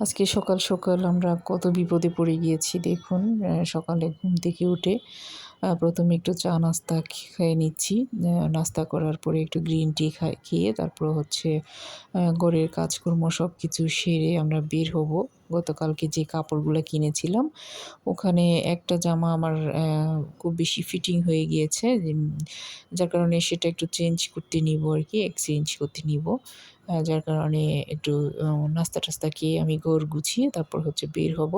আজকে সকাল সকাল আমরা কত বিপদে পড়ে গিয়েছি, দেখুন। সকালে ঘুম থেকে উঠে প্রথমে একটু চা নাস্তা খেয়ে নিচ্ছি। নাস্তা করার পরে একটু গ্রিন টি খাই খেয়ে তারপর হচ্ছে ঘরের কাজকর্ম সব কিছু সেরে আমরা বের হব। গতকালকে যে কাপড়গুলো কিনেছিলাম, ওখানে একটা জামা আমার খুব বেশি ফিটিং হয়ে গিয়েছে যার কারণে সেটা একটু চেঞ্জ করতে নিব আর কি এক্সচেঞ্জ করতে নিব। যার কারণে একটু নাস্তা টাস্তা খেয়ে আমি ঘর গুছিয়ে তারপর হচ্ছে বের হব।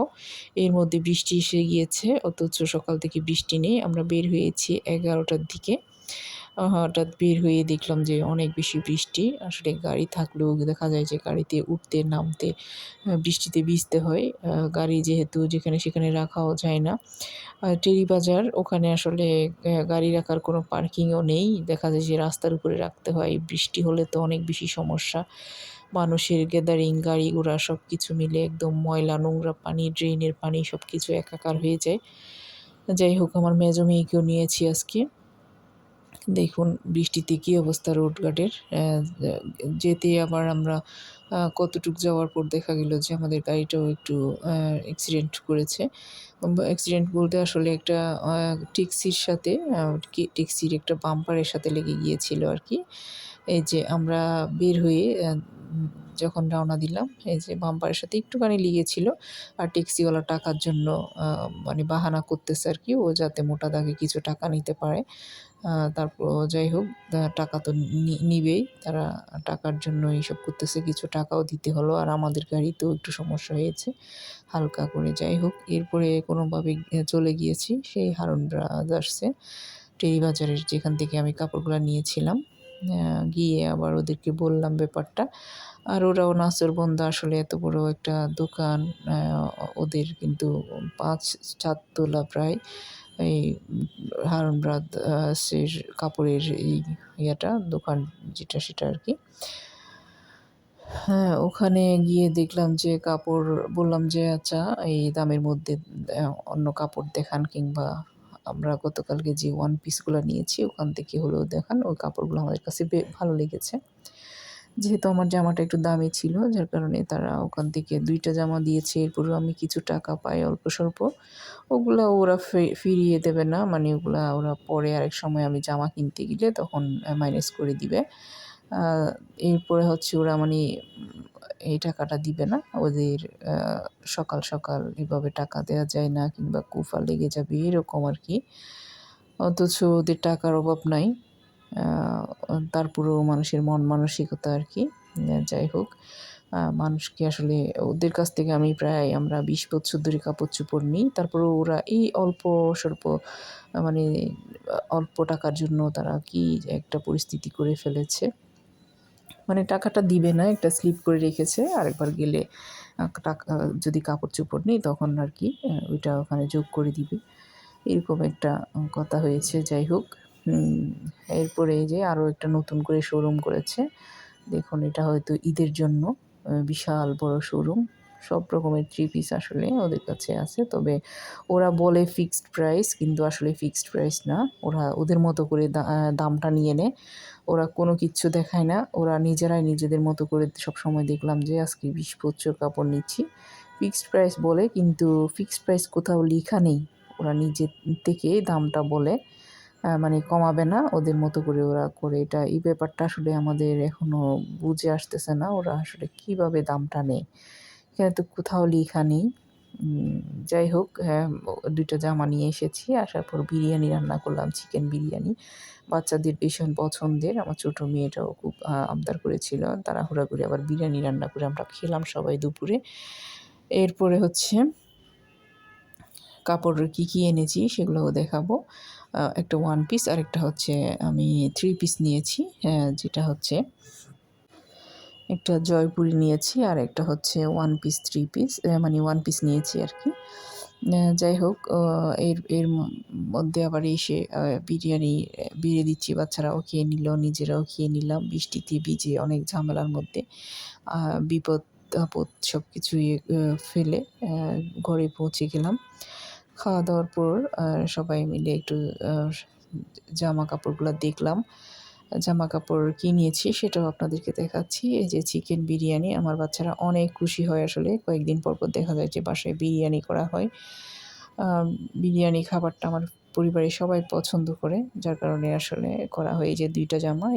এর মধ্যে বৃষ্টি এসে গিয়েছে, অথচ সকাল থেকে বৃষ্টি নেই, আমরা বের হয়েছি এগারোটার দিকে। হঠাৎ বের হয়ে দেখলাম যে অনেক বেশি বৃষ্টি। আসলে গাড়ি থাকলেও দেখা যায় যে গাড়িতে উঠতে, নামতে বৃষ্টিতে ভিজতে হয়। গাড়ি যেহেতু যেখানে সেখানে রাখাও যায় না। টেরি বাজার ওখানে আসলে গাড়ি রাখার কোনো পার্কিংও নেই। দেখা যায় যে রাস্তার উপরে রাখতে হয়। বৃষ্টি হলে তো অনেক বেশি সমস্যা। মানুষের গ্যাদারিং গাড়ি ঘোড়া সব কিছু মিলে একদম ময়লা, নোংরা পানি ড্রেনের পানি সব কিছু একাকার হয়ে যায়। যাই হোক, আমার মেজো মেয়েকেও নিয়েছি আজকে। দেখুন, বৃষ্টিতে কী অবস্থা রোডঘাটের? যেতে আবার আমরা কতটুক যাওয়ার পর দেখা গেল যে আমাদের গাড়িটাও একটু অ্যাক্সিডেন্ট করেছে। অ্যাক্সিডেন্ট বলতে আসলে একটা ট্যাক্সির সাথে ট্যাক্সির একটা পাম্পারের সাথে লেগে গিয়েছিল আর কি। এই যে আমরা বের হয়ে যখন রওনা দিলাম, এই যে বাম্পারের সাথে একটুখানি লেগেছিল আর ট্যাক্সিওয়ালা টাকার জন্য মানে বাহানা করতেছে আর কি, ও যাতে মোটা দাগে কিছু টাকা নিতে পারে। তারপর যাই হোক টাকা তো নিবেই, তারা টাকার জন্য এইসব করতেছে, কিছু টাকাও দিতে হলো আর আমাদের গাড়িতেও একটু সমস্যা হয়েছে। হালকা করে যাই হোক, এরপরে কোনোভাবে চলে গিয়েছি, সেই হারুন ব্রাদার্সে টেরি বাজারের যেখান থেকে আমি কাপড়গুলো নিয়েছিলাম। গিয়ে আবার ওদেরকে বললাম ব্যাপারটা। আর ওরাও নাচর বন্ধ আসলে এত বড় একটা দোকান ওদের কিন্তু পাঁচ চারতলা প্রায় এই হারুন কাপড়ের এই ইয়েটা, দোকান যেটা সেটা আর কি। হ্যাঁ ওখানে গিয়ে দেখলাম যে কাপড়, বললাম যে আচ্ছা এই দামের মধ্যে অন্য কাপড় দেখান কিংবা আমরা গতকালকে যে ওয়ান পিসগুলো নিয়েছি, ওখান থেকে হলেও দেখান। ওই কাপড়গুলো আমাদের কাছে ভালো লেগেছে। যেহেতু আমার জামাটা একটু দামি ছিল, যার কারণে তারা ওখান থেকে দুইটা জামা দিয়েছে। এরপরেও আমি কিছু টাকা পাই অল্প স্বল্প। ওগুলো ওরা ফিরিয়ে দেবে না। মানে ওগুলা ওরা পরে আরেক সময় আমি জামা কিনতে গেলে তখন মাইনাস করে দিবে। এরপরে হচ্ছে ওরা মানে এই টাকাটা দিবে না। ওদের সকাল সকাল এভাবে টাকা দেওয়া যায় না কিংবা কুফা লেগে যাবে এরকম আর কি। অথচ ওদের টাকার অভাব নাই। তারপরেও মানুষের মন মানসিকতা আর কি। যাই হোক মানুষকে আসলে ওদের কাছ থেকে আমি প্রায় আমরা বিশ বছর ধরে কাপড় চোপড় নিই। তারপরেও ওরা এই অল্প স্বল্প মানে অল্প টাকার জন্য তারা কি একটা পরিস্থিতি করে ফেলেছে। মানে টাকাটা দিবে না, একটা স্লিপ করে রেখেছে, আরেকবার গেলে টাকা, যদি কাপড় চোপড় নেই, তখন আর কি ওইটা ওখানে যোগ করে দিবে। এরকম একটা কথা হয়েছে, যাই হোক। এরপরে যে আরও একটা নতুন করে শোরুম করেছে। দেখুন, এটা হয়তো ঈদের জন্য বিশাল বড় শোরুম সব রকমের থ্রি পিস আসলে ওদের কাছে আছে, তবে ওরা বলে ফিক্সড প্রাইস কিন্তু আসলে ফিক্সড প্রাইস না। ওরা ওদের মতো করে দামটা নিয়ে নেয়। ওরা কোনো কিচ্ছু দেখায় না। ওরা নিজেরাই নিজেদের মতো করে সব সময় দেখলাম যে, আজকে বিশ বছর কাপড় নিচ্ছি। ফিক্সড প্রাইস বলে, কিন্তু ফিক্সড প্রাইস কোথাও লেখা নেই। ওরা নিজে থেকে দামটা বলে মানে কমাবে না। ওদের মতো করে ওরা করে। এটা, এই ব্যাপারটা আসলে আমাদের এখনও বুঝে আসতেছে না, ওরা আসলে কীভাবে দামটা নেয়। এখানে তো কোথাও লেখা নেই। যাই হোক হ্যাঁ দুইটা জামা নিয়ে এসেছি আসার পর বিরিয়ানি রান্না করলাম চিকেন বিরিয়ানি। বাচ্চাদের ভীষণ পছন্দের আমার ছোটো মেয়েটাও খুব আবদার করেছিল তাড়াহুড়া করে আবার বিরিয়ানি রান্না করে আমরা খেলাম সবাই দুপুরে। এরপরে হচ্ছে কাপড়ের কী কী এনেছি সেগুলোও দেখাবো। একটা ওয়ান পিস আর একটা হচ্ছে আমি থ্রি পিস নিয়েছি আহ, যেটা হচ্ছে একটা জয়পুরি নিয়েছি আর একটা হচ্ছে ওয়ান পিস থ্রি পিস মানে ওয়ান পিস নিয়েছি আর কি। যাই হোক এর এর মধ্যে আবার এসে বিরিয়ানি বিড়ে দিচ্ছি বাচ্চারাও খেয়ে নিল, নিজেরাও খেয়ে নিলাম। বৃষ্টিতে ভিজে অনেক ঝামেলার মধ্যে বিপদ, আপদ সব কিছুই ফেলে ঘরে পৌঁছে গেলাম। খাওয়া দাওয়ার পর সবাই মিলে একটু জামা কাপড়গুলো দেখলাম। জামা কাপড় কিনিয়েছি সেটাও আপনাদেরকে দেখাচ্ছি। এই যে চিকেন বিরিয়ানি, আমার বাচ্চারা অনেক খুশি হয় আসলে। কয়েকদিন পর পর দেখা যায় যে বাসায় বিরিয়ানি করা হয়। বিরিয়ানি খাবারটা আমার পরিবারের সবাই পছন্দ করে, যার কারণে আসলে করা হয় এই যে দুইটা জামা।